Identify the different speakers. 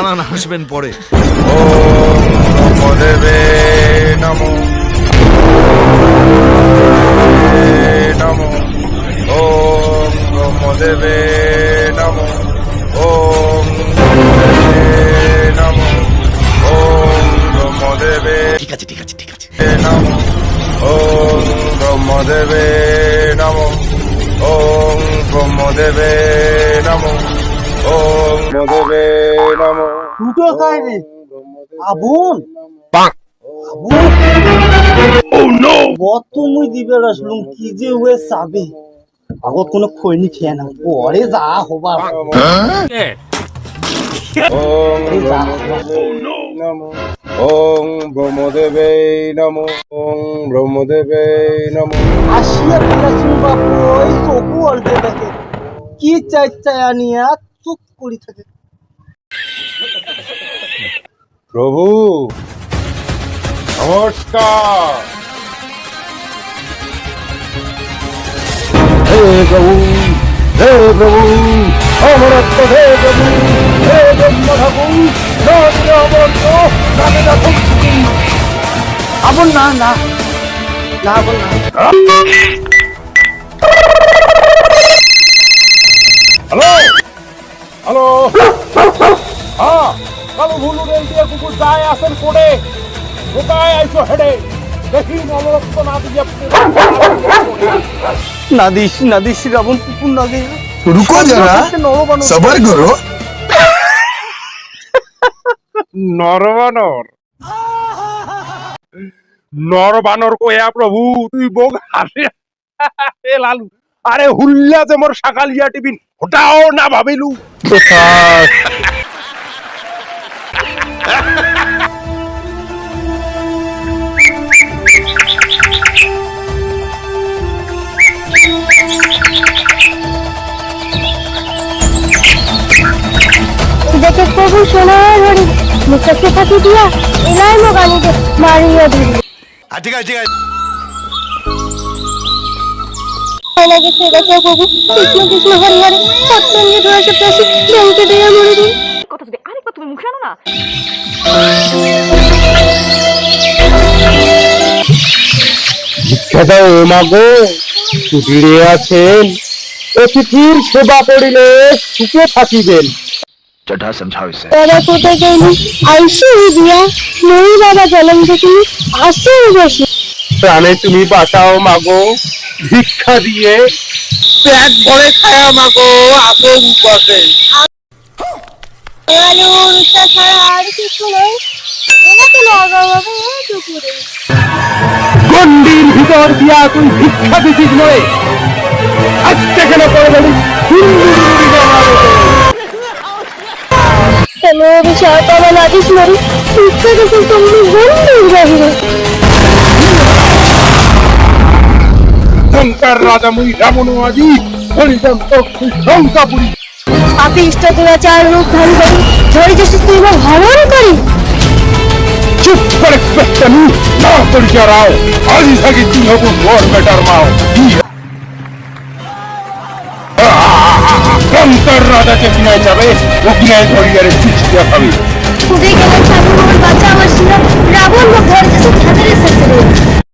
Speaker 1: দাঁড়ান আসবেন পরে।
Speaker 2: ওম ব্রহ্মদেবে নমো নমো ওম ব্রহ্মদেবে নমো ওম নমো ওম ব্রহ্মদেবে
Speaker 1: ঠিক আছে ঠিক আছে ঠিক আছে।
Speaker 2: নমো ওম ব্রহ্মদেবে নমো। ওম ব্রহ্মদেবে নমো। ওম ব্রহ্মদেবে নমো।
Speaker 3: দুটো খায় রে। আবুন। বত মুই দিবে আসলুম কি যে ওয়ে চাবি আগত কোনো খৈনি খেয়ে না পরে যা
Speaker 2: নমো। ওম ব্রহ্মদেবে নমো। ওম ব্রহ্মদেবে নমো।
Speaker 3: আসিয়া বাপু ওই চকু অল্টে থাকে কি চাই চাই আনিয়া চুপ করি থাকে।
Speaker 2: প্রভু নমস্কার। হে প্রভু হে প্রভু অমরত্ব হে প্রভু হে ব্রহ্ম ঠাকুর নদিন নামে রাখুন
Speaker 3: আবুন না না না আবুন না।
Speaker 2: হ্যালো। হ্যাঁ কালো ভুলু রেলটিয়া কুকুর যায় আসেন কোথায় হেডে? দেখি না দিয়ে
Speaker 3: রাবণ কুকুর না দিয়ে।
Speaker 4: রুকো যারা সবার করো
Speaker 2: নরবানর। নরবানর কয়া প্রভু তুই বোগ হাসি লালু। আরে হুল্লা যে মোর সকালিয়া টিফিন ওটাও না ভাবিলু।
Speaker 5: দেখে প্রভু সোনার হরি মুখে ফাঁকি দিয়া এলাই মো মারিয়া দিল
Speaker 1: ঠিক আছে ঠিক আছে।
Speaker 5: ভয় লাগেছে বাঁচাও প্রভু। কৃষ্ণ কৃষ্ণ হরি হরে।
Speaker 6: সত্য
Speaker 2: নিয়ে ধরা সত্য আসি। আছেন। অতিথির সেবা করিলে সুখে থাকিবেন। প্রাণে তুমি বাঁচাও মাগো ভিক্ষা দিয়ে পেট ভরে খায়া মাগো আসো উপাসে।
Speaker 5: আলো রুচা ছাড়া আর কিছু নেই।
Speaker 2: গন্ডির ভিতর দিয়া তুই ভিক্ষা দিছিস নয়। আজকে কেন করে বলি
Speaker 5: কেন বিষয় পাবা লাগিস মরি ইচ্ছা গেছে তুমি বন্ধুর বাহিরে।
Speaker 2: শঙ্কর রাজা মুই রামন আজি হরিদন্ত শঙ্কাপুরী
Speaker 5: পাপি ইষ্ট দুরাচার রূপ ধারণ করি ধরে যাচ্ছিস তুই ভ্রমণ করি।
Speaker 2: চুপ করে পেট্টানি না পরিচয় রাও আজ থাকি তুই হবু মোর বেটার মাও। শঙ্কর রাজাকে কিনায় যাবে ও কিনায় ধরিয়ারে চিঠিয়া খাবে
Speaker 5: খুদে গেলেন ঠাকুর বাচ্চা আমার শিরা রাবণ ধরে যাচ্ছে তাদের এসেছে